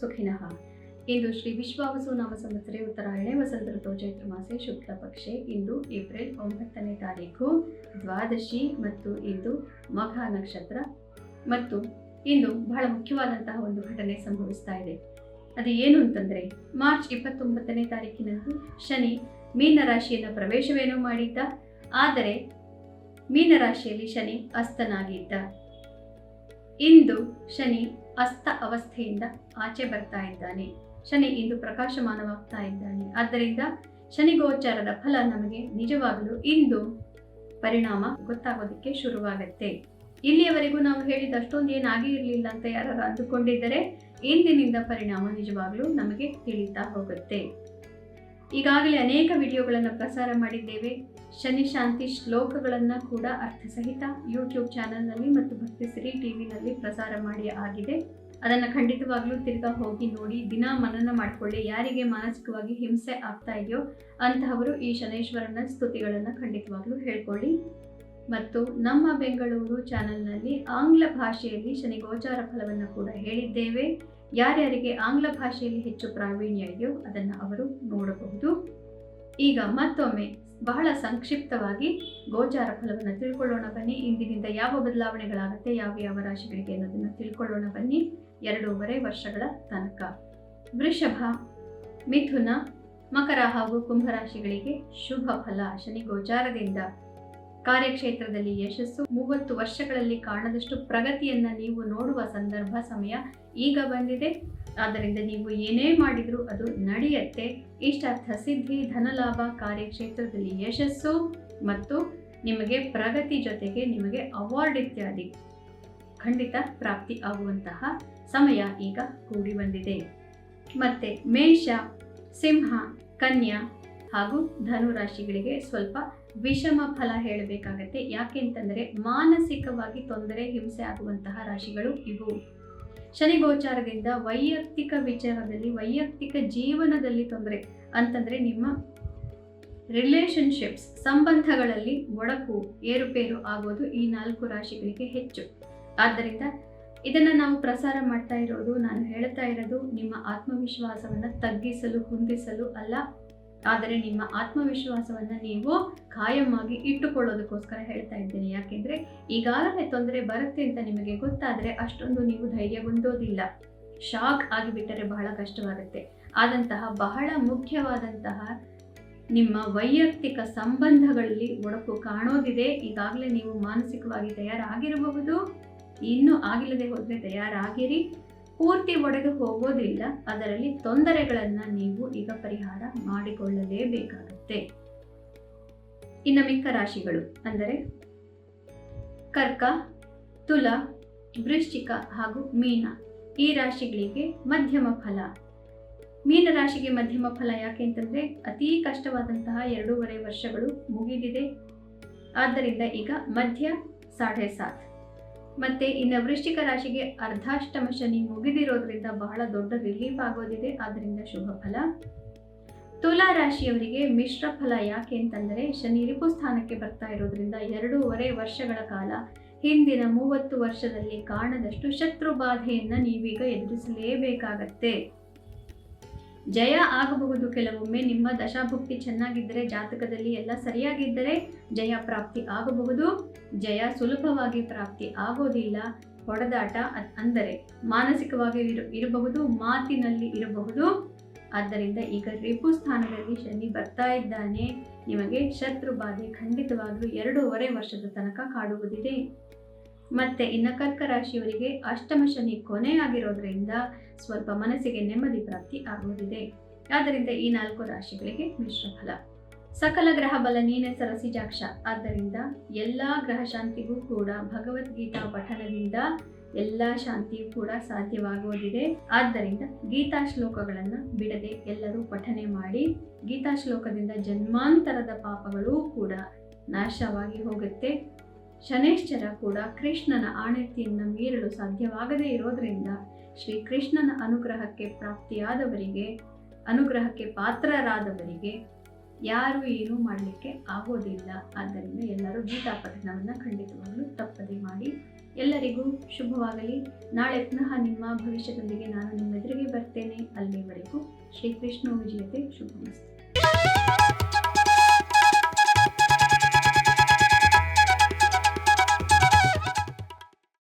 ಸುಖಿನಃ. ಇಂದು ಶ್ರೀ ವಿಶ್ವಾವಸು ನಾಮ ಸಂವತ್ಸರೆ ಉತ್ತರಾಯಣೆ ವಸಂತ ಋತು ಚೈತ್ರ ಮಾಸೆ ಶುಕ್ಲ ಪಕ್ಷೆ. ಇಂದು ಏಪ್ರಿಲ್ ಒಂಬತ್ತನೇ ತಾರೀಕು, ದ್ವಾದಶಿ ಮತ್ತು ಇಂದು ಮಘ ನಕ್ಷತ್ರ. ಮತ್ತು ಇಂದು ಬಹಳ ಮುಖ್ಯವಾದಂತಹ ಒಂದು ಘಟನೆ ಸಂಭವಿಸ್ತಾ ಇದೆ. ಅದು ಏನು ಅಂತಂದರೆ, ಮಾರ್ಚ್ ಇಪ್ಪತ್ತೊಂಬತ್ತನೇ ತಾರೀಕಿನಂದು ಶನಿ ಮೀನ ರಾಶಿಯನ್ನು ಪ್ರವೇಶವೇನೋ ಮಾಡಿದ್ದ. ಆದರೆ ಮೀನರಾಶಿಯಲ್ಲಿ ಶನಿ ಅಸ್ತನಾಗಿದ್ದ. ಇಂದು ಶನಿ ಅಸ್ತ ಅವಸ್ಥೆಯಿಂದ ಆಚೆ ಬರ್ತಾ ಇದ್ದಾನೆ. ಶನಿ ಇಂದು ಪ್ರಕಾಶಮಾನವಾಗ್ತಾ ಇದ್ದಾನೆ. ಆದ್ದರಿಂದ ಶನಿ ಗೋಚಾರದ ಫಲ ನಮಗೆ ನಿಜವಾಗಲು ಇಂದು ಪರಿಣಾಮ ಗೊತ್ತಾಗೋದಕ್ಕೆ ಶುರುವಾಗತ್ತೆ. ಇಲ್ಲಿಯವರೆಗೂ ನಾವು ಹೇಳಿದ ಅಷ್ಟೊಂದು ಏನಾಗಿ ಇರಲಿಲ್ಲ ಅಂತ ಯಾರು ಅಂದುಕೊಂಡಿದ್ದರೆ ಇಂದಿನಿಂದ ಪರಿಣಾಮ ನಿಜವಾಗಲೂ ನಮಗೆ ತಿಳಿತಾ ಹೋಗುತ್ತೆ. ಈಗಾಗಲೇ ಅನೇಕ ವಿಡಿಯೋಗಳನ್ನು ಪ್ರಸಾರ ಮಾಡಿದ್ದೇವೆ. ಶನಿ ಶಾಂತಿ ಶ್ಲೋಕಗಳನ್ನು ಕೂಡ ಅರ್ಥಸಹಿತ ಯೂಟ್ಯೂಬ್ ಚಾನಲ್ನಲ್ಲಿ ಮತ್ತು ಭಕ್ತಿಶ್ರೀ ಟಿವಿನಲ್ಲಿ ಪ್ರಸಾರ ಮಾಡಿ ಆಗಿದೆ. ಅದನ್ನು ಖಂಡಿತವಾಗ್ಲೂ ತಿರ್ಗಾ ಹೋಗಿ ನೋಡಿ, ದಿನ ಮನನ ಮಾಡಿಕೊಳ್ಳಿ. ಯಾರಿಗೆ ಮಾನಸಿಕವಾಗಿ ಹಿಂಸೆ ಆಗ್ತಾ ಇದೆಯೋ ಅಂತಹವರು ಈ ಶನೇಶ್ವರನ ಸ್ತುತಿಗಳನ್ನು ಖಂಡಿತವಾಗ್ಲೂ ಹೇಳ್ಕೊಳ್ಳಿ. ಮತ್ತು ನಮ್ಮ ಬೆಂಗಳೂರು ಚಾನೆಲ್ನಲ್ಲಿ ಆಂಗ್ಲ ಭಾಷೆಯಲ್ಲಿ ಶನಿ ಗೋಚಾರ ಫಲವನ್ನು ಕೂಡ ಹೇಳಿದ್ದೇವೆ. ಯಾರ್ಯಾರಿಗೆ ಆಂಗ್ಲ ಭಾಷೆಯಲ್ಲಿ ಹೆಚ್ಚು ಪ್ರಾವೀಣ್ಯ ಇದೆಯೋ ಅದನ್ನು ಅವರು ನೋಡಬಹುದು. ಈಗ ಮತ್ತೊಮ್ಮೆ ಬಹಳ ಸಂಕ್ಷಿಪ್ತವಾಗಿ ಗೋಚಾರ ಫಲವನ್ನು ತಿಳ್ಕೊಳ್ಳೋಣ ಬನ್ನಿ. ಇಂದಿನಿಂದ ಯಾವ ಬದಲಾವಣೆಗಳಾಗುತ್ತೆ, ಯಾವ ಯಾವ ರಾಶಿಗಳಿಗೆ ಅನ್ನೋದನ್ನು ತಿಳ್ಕೊಳ್ಳೋಣ ಬನ್ನಿ. ಎರಡೂವರೆ ವರ್ಷಗಳ ತನಕ. ವೃಷಭ, ಮಿಥುನ, ಮಕರ ಹಾಗೂ ಕುಂಭರಾಶಿಗಳಿಗೆ ಶುಭ ಫಲ ಶನಿ ಗೋಚಾರದಿಂದ ಕಾರ್ಯಕ್ಷೇತ್ರದಲ್ಲಿ ಯಶಸ್ಸು ಮೂವತ್ತು ವರ್ಷಗಳಲ್ಲಿ ಕಾಣದಷ್ಟು ಪ್ರಗತಿಯನ್ನ ನೀವು ನೋಡುವ ಸಂದರ್ಭ ಸಮಯ ಈಗ ಬಂದಿದೆ. ಆದ್ದರಿಂದ ನೀವು ಏನೇ ಮಾಡಿದರೂ ಅದು ನಡೆಯುತ್ತೆ. ಇಷ್ಟಾರ್ಥ ಸಿದ್ಧಿ, ಧನಲಾಭ, ಕಾರ್ಯಕ್ಷೇತ್ರದಲ್ಲಿ ಯಶಸ್ಸು ಮತ್ತು ನಿಮಗೆ ಪ್ರಗತಿ ಜೊತೆಗೆ ನಿಮಗೆ ಅವಾರ್ಡ್ ಇತ್ಯಾದಿ ಖಂಡಿತ ಪ್ರಾಪ್ತಿ ಆಗುವಂತಹ ಸಮಯ ಈಗ ಕೂಡಿ ಬಂದಿದೆ. ಮತ್ತೆ ಮೇಷ, ಸಿಂಹ, ಕನ್ಯಾ ಹಾಗೂ ಧನುರಾಶಿಗಳಿಗೆ ಸ್ವಲ್ಪ ವಿಷಮ ಫಲ ಹೇಳಬೇಕಾಗತ್ತೆ. ಯಾಕೆ ಅಂತಂದರೆ ಮಾನಸಿಕವಾಗಿ ತೊಂದರೆ, ಹಿಂಸೆ ಆಗುವಂತಹ ರಾಶಿಗಳು ಇವು. ಶನಿ ಗೋಚಾರದಿಂದ ವೈಯಕ್ತಿಕ ವಿಚಾರದಲ್ಲಿ, ವೈಯಕ್ತಿಕ ಜೀವನದಲ್ಲಿ ತೊಂದರೆ ಅಂತಂದರೆ ನಿಮ್ಮ ರಿಲೇಶನ್ಶಿಪ್ಸ್ ಸಂಬಂಧಗಳಲ್ಲಿ ಒಡಕು, ಏರುಪೇರು ಆಗೋದು ಈ ನಾಲ್ಕು ರಾಶಿಗಳಿಗೆ ಹೆಚ್ಚು. ಆದ್ದರಿಂದ ಇದನ್ನು ನಾವು ಪ್ರಸಾರ ಮಾಡ್ತಾ ಇರೋದು, ನಾನು ಹೇಳ್ತಾ ಇರೋದು ನಿಮ್ಮ ಆತ್ಮವಿಶ್ವಾಸವನ್ನು ತಗ್ಗಿಸಲು ಹೊಂದಿಸಲು ಅಲ್ಲ. ಆದರೆ ನಿಮ್ಮ ಆತ್ಮವಿಶ್ವಾಸವನ್ನು ನೀವು ಕಾಯಮಾಗಿ ಇಟ್ಟುಕೊಳ್ಳೋದಕ್ಕೋಸ್ಕರ ಹೇಳ್ತಾ ಇದ್ದೇನೆ. ಯಾಕೆಂದರೆ ಈಗಾಗಲೇ ತೊಂದರೆ ಬರುತ್ತೆ ಅಂತ ನಿಮಗೆ ಗೊತ್ತಾದರೆ ಅಷ್ಟೊಂದು ನೀವು ಧೈರ್ಯಗೊಂಡೋದಿಲ್ಲ ಶಾಕ್ ಆಗಿಬಿಟ್ಟರೆ ಬಹಳ ಕಷ್ಟವಾಗುತ್ತೆ. ಆದಂತಹ ಬಹಳ ಮುಖ್ಯವಾದಂತಹ ನಿಮ್ಮ ವೈಯಕ್ತಿಕ ಸಂಬಂಧಗಳಲ್ಲಿ ಒಡಕು ಕಾಣೋದಿದೆ. ಈಗಾಗಲೇ ನೀವು ಮಾನಸಿಕವಾಗಿ ತಯಾರಾಗಿರಬಹುದು. ಇನ್ನೂ ಆಗಿಲ್ಲದೆ ಹೋದರೆ ತಯಾರಾಗಿರಿ. ಪೂರ್ತಿ ಒಡೆದು ಹೋಗೋದಿಲ್ಲ. ಅದರಲ್ಲಿ ತೊಂದರೆಗಳನ್ನು ನೀವು ಈಗ ಪರಿಹಾರ ಮಾಡಿಕೊಳ್ಳಲೇಬೇಕಾಗುತ್ತೆ. ಇನ್ನು ಮಿಕ್ಕ ರಾಶಿಗಳು ಅಂದರೆ ಕರ್ಕ, ತುಲ, ವೃಶ್ಚಿಕ ಹಾಗೂ ಮೀನ. ಈ ರಾಶಿಗಳಿಗೆ ಮಧ್ಯಮ ಫಲ. ಮೀನ ರಾಶಿಗೆ ಮಧ್ಯಮ ಫಲ ಯಾಕೆ ಅಂತಂದರೆ ಅತೀ ಕಷ್ಟವಾದಂತಹ ಎರಡೂವರೆ ವರ್ಷಗಳು ಮುಗಿದಿದೆ. ಆದ್ದರಿಂದ ಈಗ ಮಧ್ಯ ಸಾಢೆ ಸಾತ್. ಮತ್ತೆ ಇನ್ನು ವೃಶ್ಚಿಕ ರಾಶಿಗೆ ಅರ್ಧಾಷ್ಟಮ ಶನಿ ಮುಗಿದಿರೋದ್ರಿಂದ ಬಹಳ ದೊಡ್ಡ ರಿಲೀಫ್ ಆಗೋದಿದೆ. ಆದ್ದರಿಂದ ಶುಭ ಫಲ. ತುಲಾ ರಾಶಿಯವರಿಗೆ ಮಿಶ್ರ ಫಲ ಯಾಕೆ ಅಂತಂದರೆ ಶನಿ ರಿಪು ಸ್ಥಾನಕ್ಕೆ ಬರ್ತಾ ಇರೋದ್ರಿಂದ ಎರಡೂವರೆ ವರ್ಷಗಳ ಕಾಲ ಹಿಂದಿನ ಮೂವತ್ತು ವರ್ಷದಲ್ಲಿ ಕಾಣದಷ್ಟು ಶತ್ರು ಬಾಧೆಯನ್ನು ನೀವೀಗ ಎದುರಿಸಲೇಬೇಕಾಗತ್ತೆ. ಜಯ ಆಗಬಹುದು. ಕೆಲವೊಮ್ಮೆ ನಿಮ್ಮ ದಶಾಭುಕ್ತಿ ಚೆನ್ನಾಗಿದ್ದರೆ ಜಾತಕದಲ್ಲಿ ಎಲ್ಲ ಸರಿಯಾಗಿದ್ದರೆ ಜಯ ಪ್ರಾಪ್ತಿ ಆಗಬಹುದು. ಜಯ ಸುಲಭವಾಗಿ ಪ್ರಾಪ್ತಿ ಆಗೋದಿಲ್ಲ. ಹೊಡೆದಾಟ ಅಂದರೆ ಮಾನಸಿಕವಾಗಿ ಇರ ಇರಬಹುದು, ಮಾತಿನಲ್ಲಿ ಇರಬಹುದು. ಆದ್ದರಿಂದ ಈಗ ರಿಪು ಸ್ಥಾನದಲ್ಲಿ ಶನಿ ಬರ್ತಾ ಇದ್ದಾನೆ. ನಿಮಗೆ ಶತ್ರು ಬಾಧೆ ಖಂಡಿತವಾಗಲೂ ಎರಡೂವರೆ ವರ್ಷದ ತನಕ ಕಾಡುವುದಿದೆ. ಮತ್ತೆ ಇನ್ನು ಕರ್ಕ ರಾಶಿಯವರಿಗೆ ಅಷ್ಟಮ ಶನಿ ಕೊನೆ ಆಗಿರೋದ್ರಿಂದ ಸ್ವಲ್ಪ ಮನಸ್ಸಿಗೆ ನೆಮ್ಮದಿ ಪ್ರಾಪ್ತಿ ಆಗುವುದಿದೆ. ಆದ್ದರಿಂದ ಈ ನಾಲ್ಕು ರಾಶಿಗಳಿಗೆ ಮಿಶ್ರ ಫಲ. ಸಕಲ ಗ್ರಹ ಬಲ ನೀನೆ ಸರಸಿಜಾಕ್ಷ ಆದ್ದರಿಂದ ಎಲ್ಲ ಗ್ರಹ ಶಾಂತಿಗೂ ಕೂಡ ಭಗವದ್ಗೀತಾ ಪಠನದಿಂದ ಎಲ್ಲ ಶಾಂತಿಯೂ ಕೂಡ ಸಾಧ್ಯವಾಗುವುದಿದೆ. ಆದ್ದರಿಂದ ಗೀತಾ ಶ್ಲೋಕಗಳನ್ನು ಬಿಡದೆ ಎಲ್ಲರೂ ಪಠನೆ ಮಾಡಿ ಗೀತಾ ಶ್ಲೋಕದಿಂದ ಜನ್ಮಾಂತರದ ಪಾಪಗಳೂ ಕೂಡ ನಾಶವಾಗಿ ಹೋಗುತ್ತೆ. ಶನೇಶ್ಚರ ಕೂಡ ಕೃಷ್ಣನ ಆಣತಿಯನ್ನು ಮೀರಲು ಸಾಧ್ಯವಾಗದೇ ಇರೋದರಿಂದ ಶ್ರೀ ಕೃಷ್ಣನ ಅನುಗ್ರಹಕ್ಕೆ ಪ್ರಾಪ್ತಿಯಾದವರಿಗೆ, ಅನುಗ್ರಹಕ್ಕೆ ಪಾತ್ರರಾದವರಿಗೆ ಯಾರು ಏನೂ ಮಾಡಲಿಕ್ಕೆ ಆಗೋದಿಲ್ಲ. ಆದ್ದರಿಂದ ಎಲ್ಲರೂ ಗೀತಾ ಪಠಣವನ್ನು ಖಂಡಿತವಾಗಲೂ ತಪ್ಪದೆ ಮಾಡಿ. ಎಲ್ಲರಿಗೂ ಶುಭವಾಗಲಿ. ನಾಳೆ ಪುನಃ ನಿಮ್ಮ ಭವಿಷ್ಯದೊಂದಿಗೆ ನಾನು ನಿಮ್ಮೆದುರಿಗೆ ಬರ್ತೇನೆ. ಅಲ್ಲಿವರೆಗೂ ಶ್ರೀಕೃಷ್ಣ ವಿಜಯತೆ. ಶುಭಮಸ್ತು.